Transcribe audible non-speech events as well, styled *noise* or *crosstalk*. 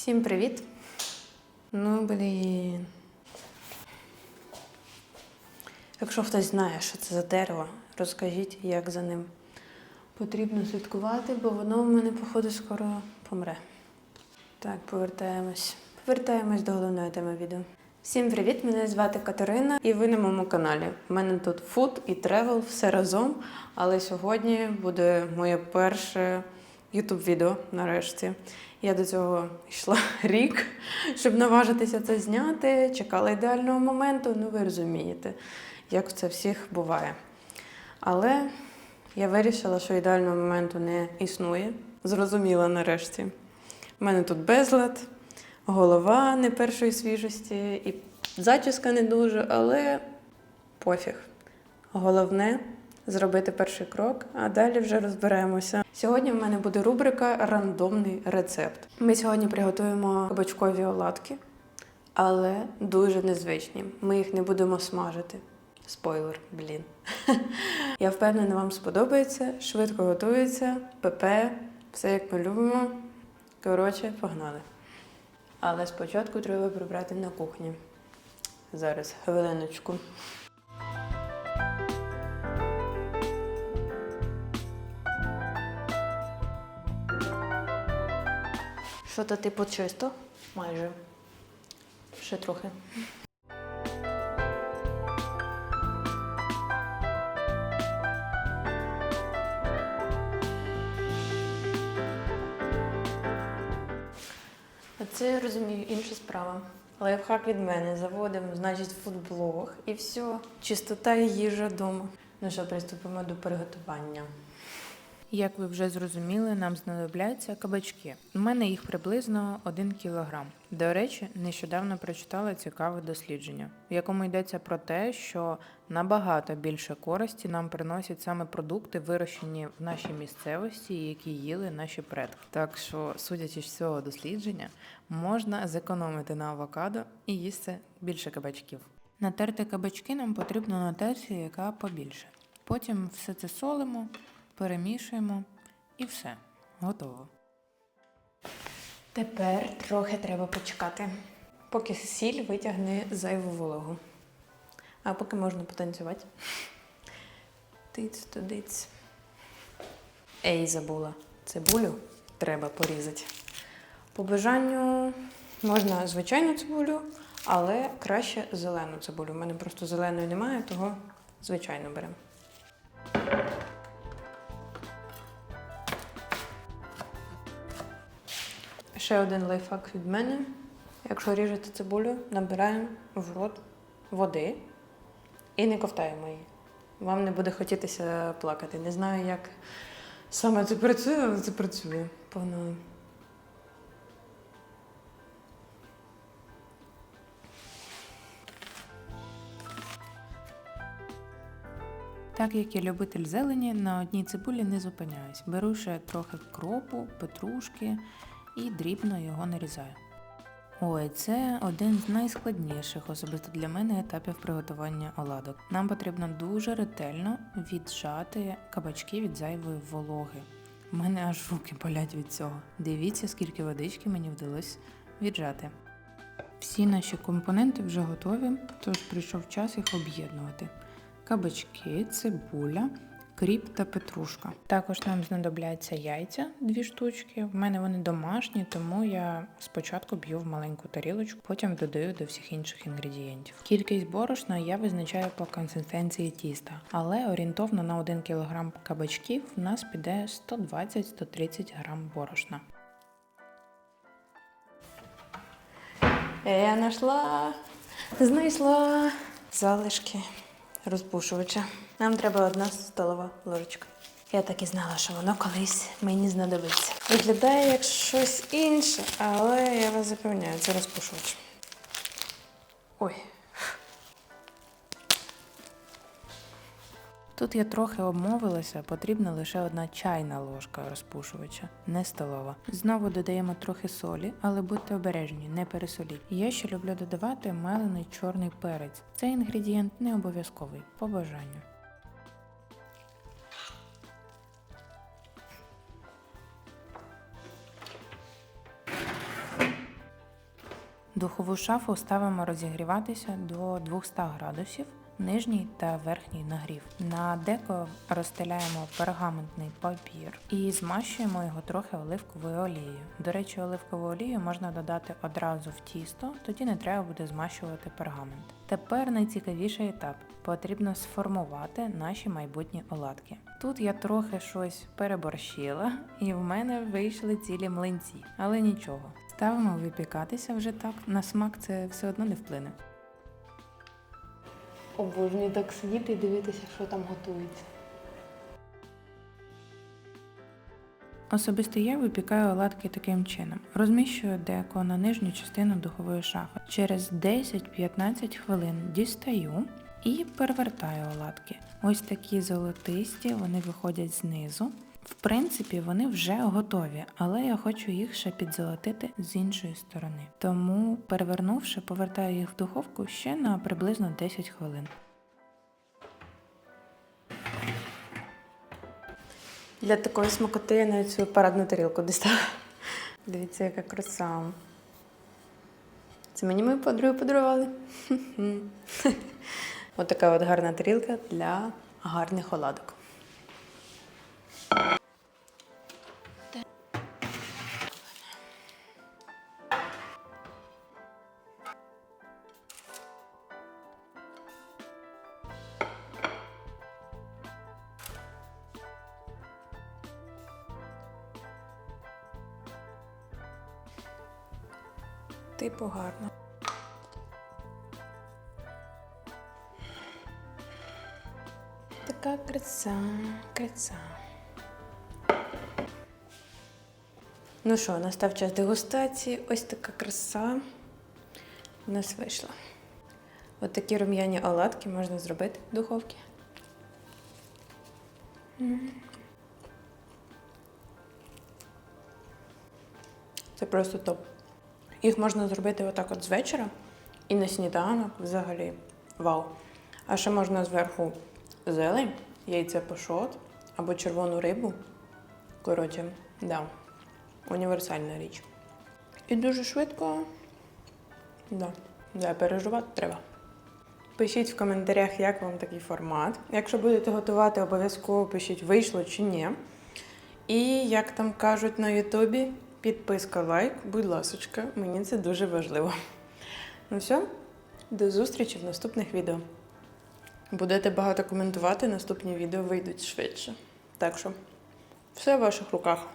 Всім привіт. Ну, блін. Якщо хтось знає, що це за дерево, розкажіть, як за ним потрібно слідкувати, бо воно в мене, походу, скоро помре. Так, повертаємось. Повертаємось до головної теми відео. Всім привіт! Мене звати Катерина, і ви на моєму каналі. У мене тут фуд і тревел, все разом. Але сьогодні буде моє перше youtube відео нарешті. Я до цього йшла *laughs* рік, щоб наважитися це зняти. Чекала ідеального моменту, ну ви розумієте, як це всіх буває. Але я вирішила, що ідеального моменту не існує. Зрозуміла нарешті. У мене тут безлад, голова не першої свіжості, і зачіска не дуже, але пофіг. Головне зробити перший крок, а далі вже розберемося. Сьогодні в мене буде рубрика Рандомний рецепт. Ми сьогодні приготуємо кабачкові оладки, але дуже незвичні. Ми їх не будемо смажити. Спойлер, блін. *laughs* Я впевнена, вам сподобається, швидко готується, ПП, все як ми любимо. Коротше, погнали. Але спочатку треба прибрати на кухні. Зараз, хвилиночку. Що то типу чисто? Майже. Ще трохи. Це я розумію, інша справа. Лайфхак від мене заводимо, значить, фудблог і все. Чистота і їжа вдома. Ну що, приступимо до приготування. Як ви вже зрозуміли, нам знадобляться кабачки. У мене їх приблизно 1 кілограм. До речі, нещодавно прочитала цікаве дослідження, в якому йдеться про те, що набагато більше користі нам приносять саме продукти, вирощені в нашій місцевості, які їли наші предки. Так що, судячи з цього дослідження, можна зекономити на авокадо і їсти більше кабачків. Натерти кабачки нам потрібно на терці, яка побільше. Потім все це солимо, перемішуємо і все, готово. Тепер трохи треба почекати, поки сіль витягне зайву вологу. А поки можна потанцювати. Тиць тудиць. Ей, забула. Цибулю треба порізати. По бажанню можна звичайну цибулю, але краще зелену цибулю. У мене просто зеленої немає, того звичайно беремо. Ще один лайфхак від мене. Якщо ріжете цибулю, набираємо в рот води і не ковтаємо її. Вам не буде хотітися плакати. Не знаю, як саме це працює, але це працює. Погнали. Так як я любитель зелені, на одній цибулі не зупиняюсь. Беру ще трохи кропу, петрушки і дрібно його нарізаю. Ой, це один з найскладніших, особисто для мене, етапів приготування оладок. Нам потрібно дуже ретельно віджати кабачки від зайвої вологи. У мене аж руки болять від цього. Дивіться, скільки водички мені вдалося віджати. Всі наші компоненти вже готові, тож прийшов час їх об'єднувати. Кабачки, цибуля, кріп та петрушка. Також нам знадобляться яйця, дві штучки. В мене вони домашні, тому я спочатку б'ю в маленьку тарілочку, потім додаю до всіх інших інгредієнтів. Кількість борошна я визначаю по консистенції тіста, але орієнтовно на 1 кг кабачків в нас піде 120-130 г борошна. Я знайшла, знайшла залишки розпушувача. Нам треба одна столова ложечка. Я так і знала, що воно колись мені знадобиться. Виглядає як щось інше, але я вас запевняю, це розпушувач. Ой. Тут я трохи обмовилася, потрібна лише одна чайна ложка розпушувача, не столова. Знову додаємо трохи солі, але будьте обережні, не пересоліть. Я ще люблю додавати мелений чорний перець. Цей інгредієнт не обов'язковий, по бажанню. Духову шафу ставимо розігріватися до 200 градусів, нижній та верхній нагрів. На деко розстеляємо пергаментний папір і змащуємо його трохи оливковою олією. До речі, оливкову олію можна додати одразу в тісто, тоді не треба буде змащувати пергамент. Тепер найцікавіший етап. Потрібно сформувати наші майбутні оладки. Тут я трохи щось переборщила, і в мене вийшли цілі млинці, але нічого. Ставимо випікатися вже так. На смак це все одно не вплине. Обожнюю так сидіти і дивитися, що там готується. Особисто я випікаю оладки таким чином. Розміщую деко на нижню частину духової шафи. Через 10-15 хвилин дістаю і перевертаю оладки. Ось такі золотисті, вони виходять знизу. В принципі, вони вже готові, але я хочу їх ще підзолотити з іншої сторони. Тому, перевернувши, повертаю їх в духовку ще на приблизно 10 хвилин. Для такої смакоти я навіть свою парадну тарілку дістала. Дивіться, яка краса. Це мені мої подруги подарували. Ось така от гарна тарілка для гарних оладок. Типу гарно. Така краса, краса. Ну що, настав час дегустації. Ось така краса у нас вийшла. От такі рум'яні оладки можна зробити в духовці. Це просто топ. Їх можна зробити отак от з вечора і на сніданок взагалі. Вау. А ще можна зверху зелень, яйце пашот або червону рибу. Коротше, да. Універсальна річ. І дуже швидко. Да. Да, переживати треба. Пишіть в коментарях, як вам такий формат. Якщо будете готувати, обов'язково пишіть, вийшло чи ні. І як там кажуть на Ютубі, підписка, лайк, будь ласочка, мені це дуже важливо. Ну все, до зустрічі в наступних відео. Будете багато коментувати, наступні відео вийдуть швидше. Так що, все в ваших руках.